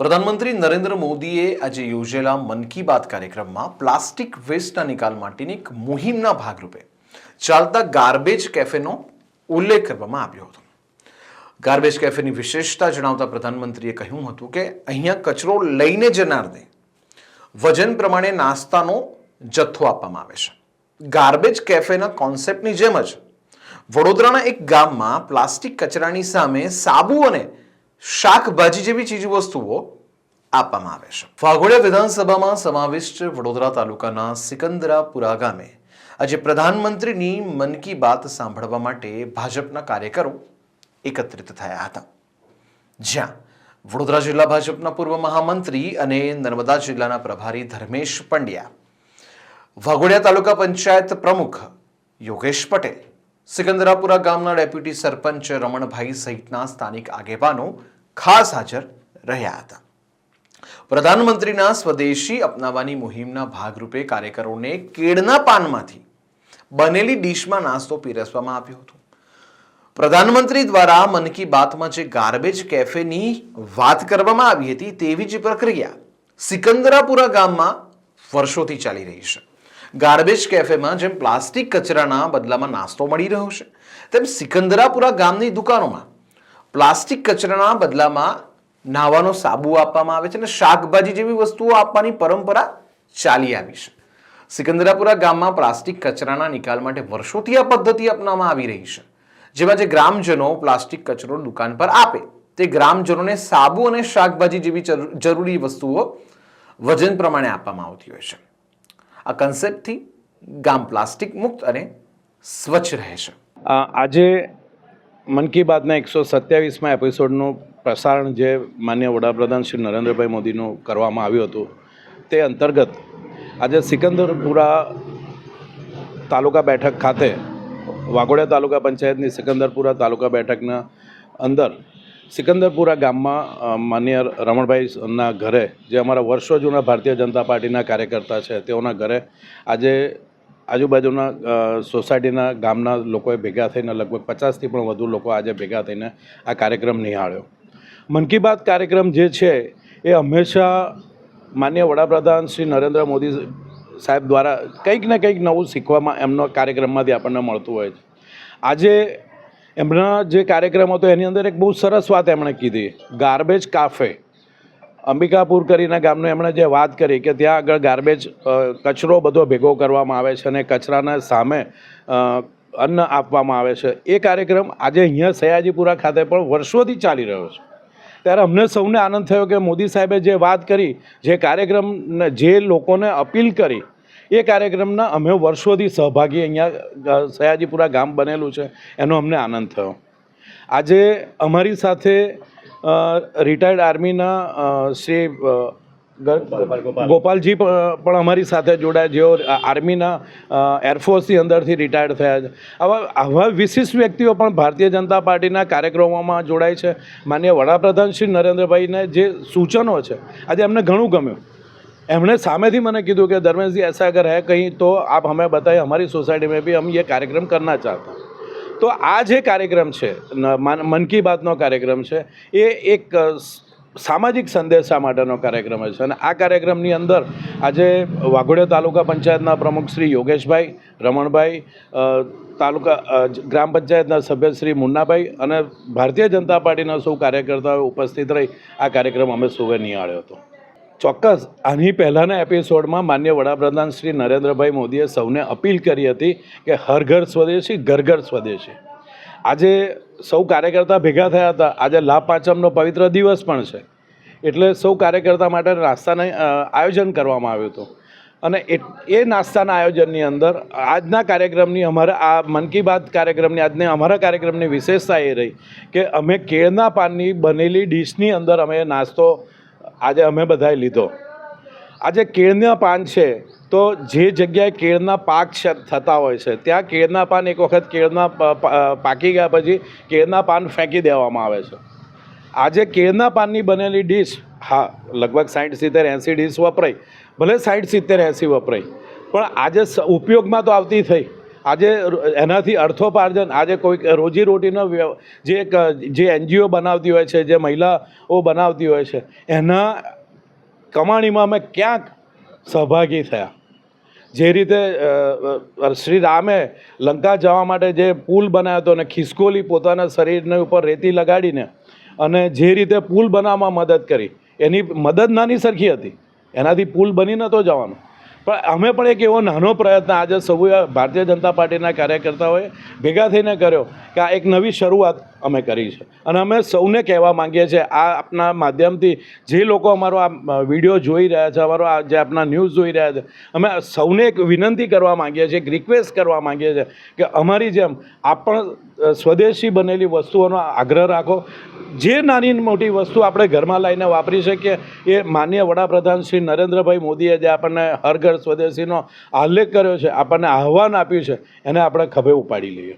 પ્રધાનમંત્રી નરેન્દ્ર મોદીએ આજે યોજેલા મન કી બાત કાર્યક્રમમાં પ્લાસ્ટિક વેસ્ટના નિકાલ માટેની એક મુહિમના ભાગરૂપે ચાલતા ગાર્બેજ કેફેનો ઉલ્લેખ કરવામાં આવ્યો હતો. ગાર્બેજ કેફેની વિશેષતા જણાવતા પ્રધાનમંત્રીએ કહ્યું હતું કે અહીંયા કચરો લઈને જનારને વજન પ્રમાણે નાસ્તાનો જથ્થો આપવામાં આવે છે. ગાર્બેજ કેફેના કોન્સેપ્ટની જેમ જ વડોદરાના એક ગામમાં પ્લાસ્ટિક કચરાની સામે સાબુ અને શાકભાજી જેવી ચીજવસ્તુઓ આપવામાં આવે છે. વાઘોડિયા વિધાનસભામાં સમાવિષ્ટ વડોદરા તાલુકાના સિકંદરાપુરા ગામે આજે પ્રધાનમંત્રીની મન કી બાત સાંભળવા માટે ભાજપના કાર્યકરો એકત્રિત થયા હતા. જ્યાં વડોદરા જિલ્લા ભાજપના પૂર્વ મહામંત્રી અને નર્મદા જિલ્લાના પ્રભારી ધર્મેશ પંડ્યા, વાઘોડિયા તાલુકા પંચાયત પ્રમુખ યોગેશ પટેલ સિકંદરાપુરા ગામના ડેપ્યુટી સરપંચ રમણભાઈ સહિતના સ્થાનિક આગેવાનો ખાસ હાજર રહ્યા હતા. પ્રધાનમંત્રીના સ્વદેશી અપનાવવાની મુહિમના ભાગરૂપે કાર્યકરોને કેળના પાનમાંથી બનેલી ડીશમાં નાસ્તો પીરસવામાં આવ્યો હતો. પ્રધાનમંત્રી દ્વારા મન કી બાતમાં જે ગાર્બેજ કેફેની વાત કરવામાં આવી હતી તેવી જ પ્રક્રિયા સિકંદરાપુરા ગામમાં વર્ષોથી ચાલી રહી છે. ગાર્બેજ કેફેમાં જેમ પ્લાસ્ટિક કચરાના બદલામાં નાસ્તો મળી રહ્યો છે, તેમ સિકંદરાપુરા ગામની દુકાનોમાં પ્લાસ્ટિક કચરાના બદલામાં નાવાનો સાબુ આપવામાં આવે છે અને શાકભાજી જેવી વસ્તુઓ આપવાની પરંપરા ચાલી આવી છે. સિકંદરાપુરા ગામમાં પ્લાસ્ટિક કચરાના નિકાલ માટે વર્ષોથી આ પદ્ધતિ અપનાવવામાં આવી રહી છે. જેમાં જે ગ્રામજનો પ્લાસ્ટિક કચરો દુકાન પર આપે, તે ગ્રામજનોને સાબુ અને શાકભાજી જેવી જરૂ- જરૂરી વસ્તુઓ વજન પ્રમાણે આપવામાં આવતી હોય છે. આ કન્સેપ્ટથી ગામ પ્લાસ્ટિક મુક્ત અને સ્વચ્છ રહે છે. આ આજે મન કી બાતના એકસો સત્યાવીસમાં એપિસોડનું પ્રસારણ જે માન્ય વડાપ્રધાન શ્રી નરેન્દ્રભાઈ મોદીનું કરવામાં આવ્યું હતું, તે અંતર્ગત આજે સિકંદરપુરા તાલુકા બેઠક ખાતે વાઘોડિયા તાલુકા પંચાયતની સિકંદરપુરા તાલુકા બેઠકના અંદર સિકંદરપુરા ગામમાં માન્ય રમણભાઈના ઘરે, જે અમારા વર્ષો જૂના ભારતીય જનતા પાર્ટીના કાર્યકર્તા છે, તેઓના ઘરે આજે આજુબાજુના સોસાયટીના ગામના લોકોએ ભેગા થઈને લગભગ પચાસથી પણ વધુ લોકો આજે ભેગા થઈને આ કાર્યક્રમ નિહાળ્યો. મન કી બાત કાર્યક્રમ જે છે, એ હંમેશા માન્ય વડાપ્રધાન શ્રી નરેન્દ્ર મોદી સાહેબ દ્વારા કંઈક ને કંઈક નવું શીખવામાં એમનો કાર્યક્રમમાંથી આપણને મળતું હોય છે. આજે એમના જે કાર્યક્રમ હતો, એની અંદર એક બહુ સરસ વાત એમણે કીધી. ગાર્બેજ કાફે અંબિકાપુર કરીને ગામનું એમણે જે વાત કરી કે ત્યાં આગળ ગાર્બેજ કચરો બધો ભેગો કરવામાં આવે છે અને કચરાના સામે અન્ન આપવામાં આવે છે. એ કાર્યક્રમ આજે અહીંયા સયાજીપુરા ખાતે પણ વર્ષોથી ચાલી રહ્યો છે. ત્યારે અમને સૌને આનંદ થયો કે મોદી સાહેબે જે વાત કરી, જે કાર્યક્રમ જે લોકોને અપીલ કરી એ કાર્યક્રમના અમે વર્ષોથી સહભાગી અહીંયા સયાજીપુરા ગામ બનેલું છે એનો અમને આનંદ થયો. આજે અમારી સાથે રિટાયર્ડ આર્મીના શ્રી ગોપાલજી પણ અમારી સાથે જોડાયા જેઓ આર્મીના એરફોર્સની અંદરથી રિટાયર્ડ થયા છે. આવા આવા વિશિષ્ટ વ્યક્તિઓ પણ ભારતીય જનતા પાર્ટીના કાર્યક્રમોમાં જોડાય છે. માન્ય વડાપ્રધાન શ્રી નરેન્દ્રભાઈને જે સૂચનો છે આજે એમને ઘણું ગમ્યું. એમણે સામેથી મને કીધું કે धर्मेश जी ऐसा अगर है कहीं तो आप हमें बताइए हमारी सोसाइटी में भी हम ये कार्यक्रम करना चाहते हैं તો આ જે કાર્યક્રમ છે ન- મન મન કી બાતનો કાર્યક્રમ છે એ એક અ, સ- સામાજિક સંદેશા માટેનો કાર્યક્રમ છે અને આ કાર્યક્રમની અંદર આજે વાઘોડિયા તાલુકા પંચાયતના પ્રમુખ શ્રી યોગેશભાઈ રમણભાઈ અ, તાલુકા અ, જ- ગ્રામ પંચાયતના સભ્ય શ્રી મુન્નાભાઈ અને ભારતીય જનતા પાર્ટીના સૌ કાર્યકર્તાઓ ઉપસ્થિત રહી આ કાર્યક્રમ અમે સૌએ નિહાળ્યો હતો ચોક્કસ. આની પહેલાંના એપિસોડમાં માન્ય વડાપ્રધાન શ્રી નરેન્દ્રભાઈ મોદીએ સૌને અપીલ કરી હતી કે હર ઘર સ્વદેશી, ઘર ઘર સ્વદેશી. આજે સૌ કાર્યકર્તા ભેગા થયા હતા. આજે લાભ પાંચમનો પવિત્ર દિવસ પણ છે. એટલે સૌ કાર્યકર્તા માટે નાસ્તાને આયોજન કરવામાં આવ્યું હતું. અને એ નાસ્તાના આયોજનની અંદર આજના કાર્યક્રમની અમારા આ મન કી બાત કાર્યક્રમની, આજની અમારા કાર્યક્રમની વિશેષતા એ રહી કે અમે કેળના પાનની બનેલી ડીશની અંદર અમે નાસ્તો આજે અમે બધાએ લીધો. આજે કેળના પાન છે, તો જે જગ્યાએ કેળના પાક થતા હોય છે, ત્યાં કેળના પાન એક વખત કેળના પાકી ગયા પછી કેળના પાન ફેંકી દેવામાં આવે છે. આજે કેળના પાનની બનેલી ડીશ, હા, લગભગ સાઠ સિત્તેર, એંસી ડીશ વપરાય. ભલે સાઠ સિત્તેર, એંસી વપરાય. પણ આજે ઉપયોગમાં તો આવતી થઈ. આજે એનાથી અર્થોપાર્જન, આજે કોઈક રોજીરોટીનો જે એક જે એનજીઓ બનાવતી હોય છે, જે મહિલાઓ બનાવતી હોય છે, એના કમાણીમાં અમે ક્યાંક સહભાગી થયા. જે રીતે શ્રી રામે લંકા જવા માટે જે પુલ બનાવ્યો હતો અને ખિસકોલી પોતાના શરીરને ઉપર રેતી લગાડીને અને જે રીતે પુલ બનાવવામાં મદદ કરી, એની મદદ નાની સરખી હતી. એનાથી પુલ બની નહોતો જવાનો. પણ અમે પણ એક એવો નાનો પ્રયત્ન આજે સૌ ભારતીય જનતા પાર્ટીના કાર્યકર્તાઓએ ભેગા થઈને કર્યો કે આ એક નવી શરૂઆત અમે કરી છે. અને અમે સૌને કહેવા માંગીએ છીએ, આ આપના માધ્યમથી જે લોકો અમારો આ વીડિયો જોઈ રહ્યા છે, અમારો આ જે આપના ન્યૂઝ જોઈ રહ્યા છે, અમે સૌને એક વિનંતી કરવા માંગીએ છીએ, એક રિક્વેસ્ટ કરવા માંગીએ છીએ કે અમારી જેમ આપ પણ સ્વદેશી બનેલી વસ્તુઓનો આગ્રહ રાખો. જે નાની મોટી વસ્તુ આપણે ઘરમાં લાવીને વાપરી શકીએ, એ માન્ય વડાપ્રધાન શ્રી નરેન્દ્રભાઈ મોદીએ જે આપણને હર ઘર સ્વદેશીનો આલેખ કર્યો છે, આપણને આહ્વાન આપ્યું છે, એને આપણે ખભે ઉપાડી લઈએ.